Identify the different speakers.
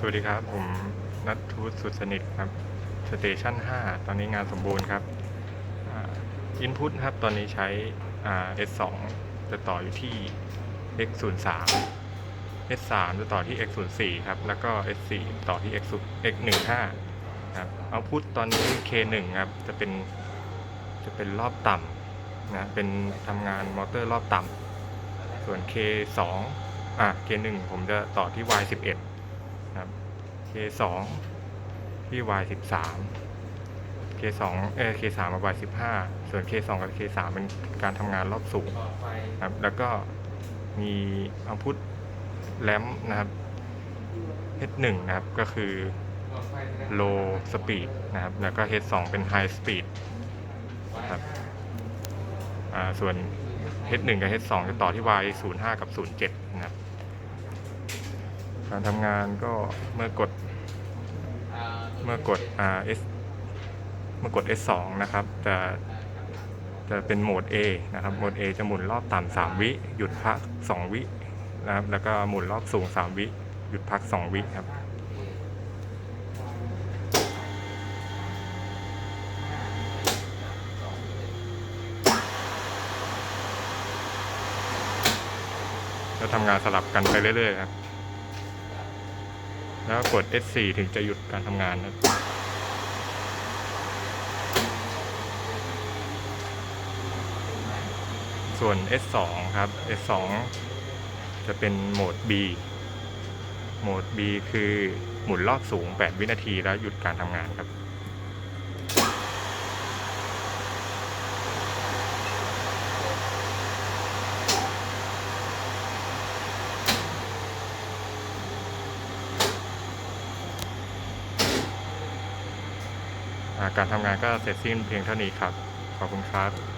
Speaker 1: สวัสดีครับ ผมนัททูตสุดสนิทครับสเตชัน5 ตอนนี้งานสมบูรณ์ครับอินพุตครับ ตอนนี้ใช้อ่า S2 จะต่ออยู่ที่ X03 S3 จะต่อที่ X04 ครับ แล้วก็ S4 ต่อที่ X X15 ครับเอาพุตตอนนี้ K1 ครับ จะเป็น จะเป็นรอบต่ำนะ เป็นทำงานมอเตอร์รอบต่ำ ส่วน K2 อะ K1 ผมจะต่อที่ Y11 ครับ K2 ที่ Y13 K2 เออ K3 กับ Y15 ส่วน K2 กับ K3 เป็นการทำงานรอบสูงครับ แล้วก็มีเอาพุทแลมนะครับ H1 นะครับ ก็คือ low speed นะครับ แล้วก็ H2 เป็น high speed ครับอ่าส่วน H1 กับ H2 จะต่อที่ Y05 กับ 07 นะครับ การทำงานก็เมื่อกดเมื่อกด R S เมื่อกด S2 นะครับ จะจะเป็นโหมด A นะครับ โหมด A จะหมุนรอบต่ำสามวิ หยุดพัก2วินะครับ แล้วก็หมุนรอบสูง3วิ หยุดพัก2วิครับจะทำงานสลับกันไปเรื่อยๆครับ แล้วกด S4 ถึงจะหยุดการทำงานนะส่วน S2 ครับ S2 จะเป็นโหมด B โหมด B คือหมุนรอบสูง 8 วินาทีแล้วหยุดการทำงานครับ การทำงานก็เสร็จสิ้นเพียงเท่านี้ครับ ขอบคุณครับ